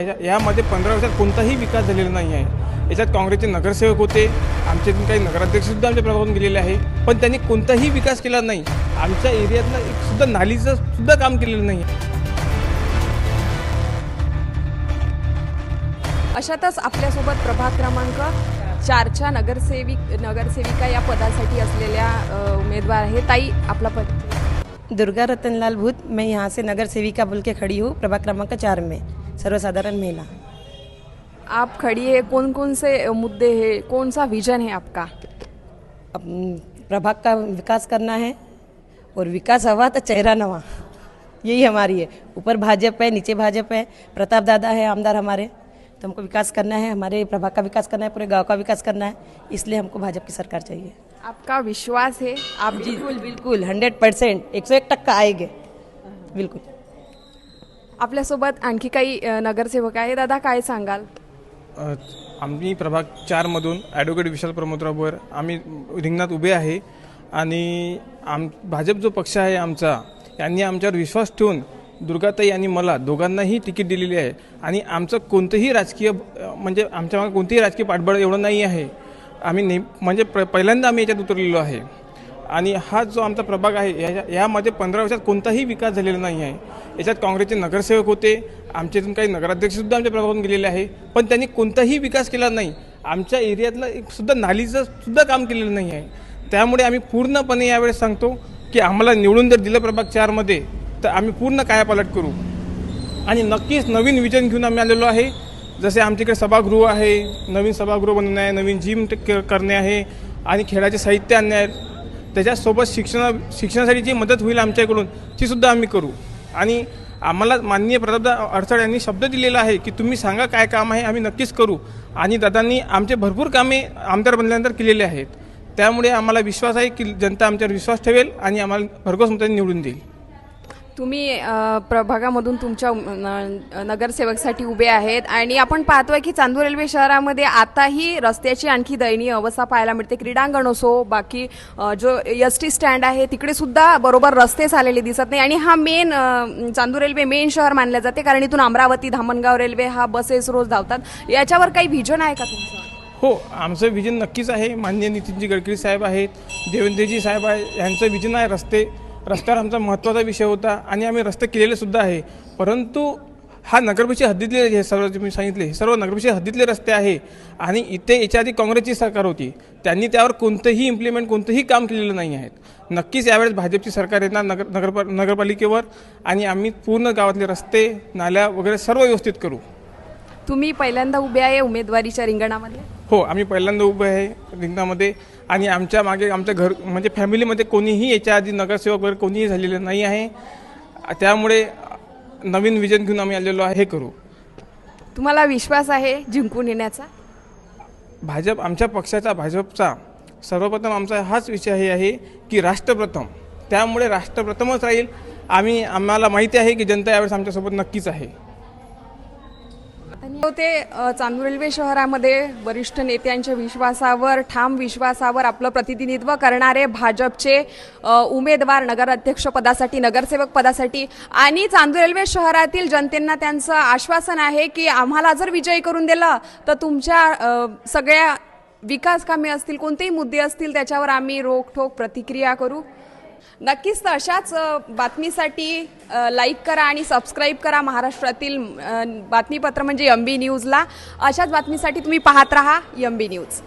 या- यामध्ये पंधरा वर्षात कोणताही विकास झालेला नाही आहे. याच्यात काँग्रेसचे नगरसेवक होते आमच्यातून काही नगराध्यक्षसुद्धा आमच्या प्रभागातून गेलेले आहे. पण त्यांनी कोणताही विकास केला नाही. आमच्या एरियातलं एक सुद्धा नालीचं सुद्धा काम केलेलं नाही. अशातच आपल्यासोबत प्रभाग क्रमांक चारच्या नगरसेविक नगरसेविका या पदासाठी असलेल्या उमेदवार आहे ताई आपला पद. दुर्गा रतनलाल भूत. मैं यहाँ से नगर सेविका बोल के खड़ी हूँ प्रभाग क्रमांक चार में. सर्वसाधारण महिला। आप खड़ी है कौन कौन से मुद्दे हैं? कौन सा विजन है आपका? प्रभाग का विकास करना है और विकास हवा तो चेहरा नवा। यही हमारी है। ऊपर भाजपा है नीचे भाजपा है प्रताप दादा है आमदार हमारे। तो हमको विकास करना है हमारे प्रभाग का विकास करना है पूरे गाँव का विकास करना है। इसलिए हमको भाजपा की सरकार चाहिए। आपका विश्वास है? आप बिल्कुल बिल्कुल हंड्रेड परसेंट एक सौ एक टक्का आएँगे। बिल्कुल। आपल्यासोबत आणखी काही नगरसेवक आहे दादा काय सांगाल? आम्ही प्रभाग चारमधून ॲडव्होकेट विशाल प्रमोदराव आम्ही रिंगणात उभे आहे आणि आम भाजप जो पक्ष आहे आमचा यांनी आमच्यावर विश्वास ठेवून दुर्गाताई आणि मला दोघांनाही तिकीट दिलेली आहे. आणि आमचं कोणतंही राजकीय म्हणजे आमच्या मागे कोणतेही राजकीय पाठबळ एवढं नाही आहे. आम्ही नेह म्हणजे प्र पहिल्यांदा आम्ही याच्यात उतरलेलो आहे. आणि हा जो आमचा प्रभाग आहे या यामध्ये पंधरा वर्षात कोणताही विकास झालेला नाही आहे. याच्यात काँग्रेसचे नगरसेवक होते आमच्यातून काही नगराध्यक्षसुद्धा आमच्या प्रभागातून गेलेले आहे पण त्यांनी कोणताही विकास केला नाही. आमच्या एरियातलं एक सुद्धा नालीचं सुद्धा काम केलेलं नाही आहे. त्यामुळे आम्ही पूर्णपणे यावेळेस सांगतो की आम्हाला निवडून जर दिलं प्रभाग चारमध्ये तर आम्ही पूर्ण कायापालट करू. आणि नक्कीच नवीन विजन घेऊन आम्ही आलेलो आहे. जसे आमच्याकडे सभागृह आहे नवीन सभागृह बनवणे आहे नवीन जिम क- करणे आहे आणि खेळाचे साहित्य आणणे आहे. त्याच्यासोबत शिक्षणा शिक्षणासाठी जी मदत होईल आमच्याकडून ती सुद्धा आम्ही करू. आणि आम्हाला माननीय प्रतापदा अडथळ यांनी शब्द दिलेला आहे की तुम्ही सांगा काय काम आहे आम्ही नक्कीच करू. आणि दादांनी आमचे भरपूर कामे आमदार बनल्यानंतर केलेले आहेत. त्यामुळे आम्हाला विश्वास आहे की जनता आमच्यावर विश्वास ठेवेल आणि आम्हाला भरघोस मतांनी निवडून देईल. तुम्ही प्रभागामधून तुमच्या न- नगरसेवकसाठी उभे आहेत आणि आपण पाहतोय की चांदूर रेल्वे शहरामध्ये आताही रस्त्याची आणखी दयनीय अवस्था पाहायला मिळते. क्रीडांगण असो बाकी अ, जो एस टी स्टँड आहे तिकडे सुद्धा बरोबर रस्तेच आलेले दिसत नाही. आणि हा मेन चांदूर रेल्वे मेन शहर मानले जाते कारण इथून अमरावती धामणगाव रेल्वे हा बसेस रोज धावतात. याच्यावर काही व्हिजन आहे का तुमचं? हो आमचं विजन नक्कीच आहे. माननीय नितीनजी गडकरी साहेब आहेत देवेंद्रजी साहेब आहे यांचं विजन आहे रस्ते रस्त्यावर आमचा महत्त्वाचा विषय होता आणि आम्ही रस्ते केलेले सुद्धा आहे. परंतु हा नगरपरिषद हद्दीतले हे सर्व तुम्ही मी सांगितले हे सर्व नगरपरिषद हद्दीतले रस्ते आहे आणि इथे याच्या आधी काँग्रेसची सरकार होती. त्यांनी त्यावर कोणतंही इम्प्लिमेंट कोणतंही काम केलेलं नाही आहेत नक्कीच यावेळेस भाजपची सरकार येणार नगर नगर नगरपालिकेवर आणि आम्ही पूर्ण गावातले रस्ते नाल्या वगैरे सर्व व्यवस्थित करू. तुम्ही पहिल्यांदा उभे आहे उमेदवारीच्या रिंगणामध्ये? हो आम्ही पहिल्यांदा उभे आहे रिंगणामध्ये. आणि आमच्या मागे आमच्या घर म्हणजे फॅमिलीमध्ये कोणीही याच्या आधी नगरसेवक वगैरे कोणीही झालेलं नाही आहे. त्यामुळे नवीन विजन घेऊन आम्ही आलेलो आहे हे करू. तुम्हाला विश्वास आहे जिंकून येण्याचा? भाजप आमच्या पक्षाचा भाजपचा सर्वप्रथम आमचा हाच विषय हे आहे की राष्ट्रप्रथम. त्यामुळे राष्ट्रप्रथमच राहील. आम्ही आम्हाला माहिती आहे की जनता यावेळेस आमच्यासोबत नक्कीच आहे. ते चांदूर रेल्वे शहरामध्ये वरिष्ठ नेत्यांच्या विश्वासावर ठाम विश्वासावर आपलं प्रतिनिधित्व करणारे भाजपचे उमेदवार नगराध्यक्ष पदासाठी नगरसेवक पदासाठी आणि चांदूर रेल्वे शहरातील जनतेना त्यांचं आश्वासन आहे की आम्हाला जर विजयी करून दिलं तर तुमच्या सगळ्या विकास कामे असतील कोणतेही मुद्दे असतील त्याच्यावर आम्ही रोखठोक प्रतिक्रिया करू. नक्कीच तर अशाच बातमीसाठी लाईक करा आणि सबस्क्राईब करा महाराष्ट्रातील बातमीपत्र म्हणजे एम बी न्यूजला अशाच बातमीसाठी तुम्ही पाहत राहा एम बी न्यूज